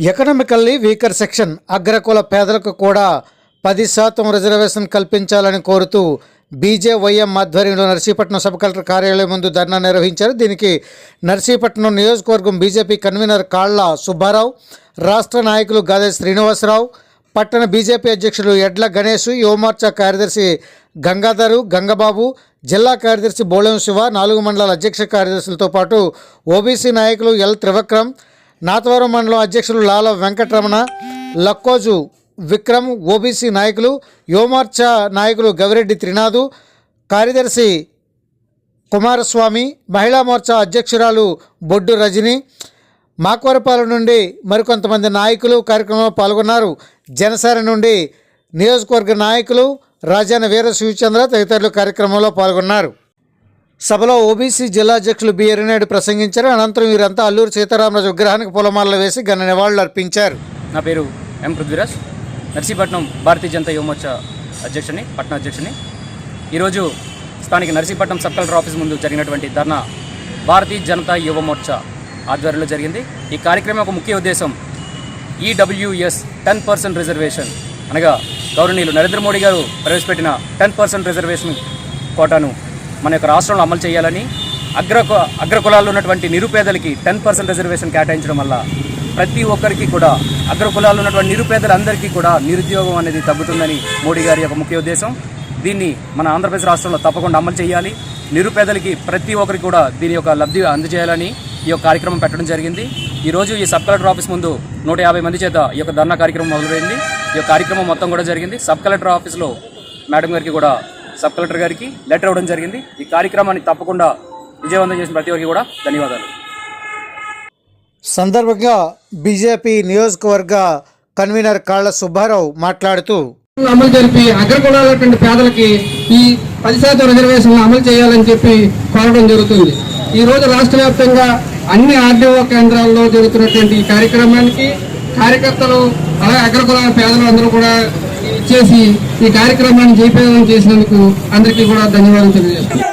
Economically weaker section అగ్రకుల పేదలకు కూడా పది శాతం రిజర్వేషన్ కల్పించాలని కోరుతూ బీజేవైఎం ఆధ్వర్యంలో నర్సీపట్నం సబ్ కలెక్టర్ కార్యాలయం ముందు ధర్నా నిర్వహించారు దీనికి నర్సీపట్నం నియోజకవర్గం బీజేపీ కన్వీనర్ కాళ్ళ సుబ్బారావు రాష్ట్ర నాయకులు గాదే శ్రీనివాసరావు పట్టణ బీజేపీ అధ్యక్షులు ఎడ్ల గణేష్ యువమోర్చా కార్యదర్శి గంగాధరు గంగబాబు జిల్లా కార్యదర్శి బోళం శివ నాలుగు మండలాల అధ్యక్ష కార్యదర్శులతో పాటు ఓబీసీ నాయకులు ఎల్ త్రివక్రమ్ నాతవరం మండలం అధ్యక్షులు లాల వెంకటరమణ లక్కోజు విక్రమ్ ఓబీసీ నాయకులు యువమోర్చా నాయకులు గవిరెడ్డి త్రినాథు కార్యదర్శి కుమారస్వామి మహిళా మోర్చా అధ్యక్షురాలు బొడ్డు రజని మాకవరపాలెం నుండి మరికొంతమంది నాయకులు కార్యక్రమంలో పాల్గొన్నారు. జనసేన నుండి నియోజకవర్గ నాయకులు రాజాన వీర శివచంద్ర తదితరులు కార్యక్రమంలో పాల్గొన్నారు. సభలో ఓబీసీ జిల్లా అధ్యక్షులు బి ప్రసంగించారు. అనంతరం వీరంతా అల్లూరు సీతారామరాజు విగ్రహానికి పూలమాలలు వేసి ఘన నివాళులు అర్పించారు. నా పేరు ఎం పృథ్వీరాజ్. నర్సీపట్నం భారతీయ జనతా యువమోర్చా అధ్యక్షుని పట్నం అధ్యక్షుని. ఈరోజు స్థానిక నర్సీపట్నం సబ్ కలెక్టర్ ఆఫీస్ ముందు జరిగినటువంటి ధర్నా భారతీయ జనతా యువమోర్చా ఆధ్వర్యంలో జరిగింది. ఈ కార్యక్రమం ఒక ముఖ్య ఉద్దేశం ఈడబ్ల్యూఎస్ టెన్ పర్సెంట్ రిజర్వేషన్. అనగా గౌరవనీయులు నరేంద్ర మోడీ గారు ప్రవేశపెట్టిన టెన్ పర్సెంట్ రిజర్వేషన్ కోటాను మన యొక్క రాష్ట్రంలో అమలు చేయాలని అగ్ర అగ్రకులాల్లో ఉన్నటువంటి నిరుపేదలకి టెన్ పర్సెంట్ రిజర్వేషన్ కేటాయించడం వల్ల ప్రతి ఒక్కరికి కూడా అగ్రకులాల్లో ఉన్నటువంటి నిరుపేదలందరికీ కూడా నిరుద్యోగం అనేది తగ్గుతుందని మోడీ గారి యొక్క ముఖ్య ఉద్దేశం. దీన్ని మన ఆంధ్రప్రదేశ్ రాష్ట్రంలో తప్పకుండా అమలు చేయాలి. నిరుపేదలకి ప్రతి ఒక్కరికి కూడా దీని యొక్క లబ్ధి అందజేయాలని ఈ యొక్క కార్యక్రమం పెట్టడం జరిగింది. ఈరోజు ఈ సబ్ కలెక్టర్ ఆఫీస్ ముందు నూట యాభై మంది చేత ఈ యొక్క ధర్నా కార్యక్రమం మొదలైంది. ఈ కార్యక్రమం మొత్తం కూడా జరిగింది. సబ్ కలెక్టర్ ఆఫీస్లో మేడం గారికి కూడా సబ్ కలెక్టర్ గారికి లెటర్ ఇవ్వడం జరిగింది. ఈ కార్యక్రమాన్ని తప్పకుండా విజయవంతం చేసిన ప్రతి ఒక్కరికి కూడా ధన్యవాదాలు. సందర్భంగా బీజేపీ నియోజకవర్గ కన్వీనర్ కాళ్ళ సుబ్బారావు మాట్లాడుతూ అమలు జరిపి అగ్రకులాలటువంటి పేదలకి ఈ పది శాతం రిజర్వేషన్లు అమలు చేయాలని చెప్పి కోరడం జరుగుతుంది. ఈ రోజు రాష్ట్ర వ్యాప్తంగా అన్ని ఆర్డీఓ కేంద్రాల్లో జరుగుతున్నటువంటి ఈ కార్యక్రమానికి కార్యకర్తలు అలాగే అగ్రకులాల పేదలు అందరూ కూడా వచ్చేసి ఈ కార్యక్రమాన్ని జయప్రదం చేసినందుకు అందరికీ కూడా ధన్యవాదాలు తెలియజేస్తున్నాను.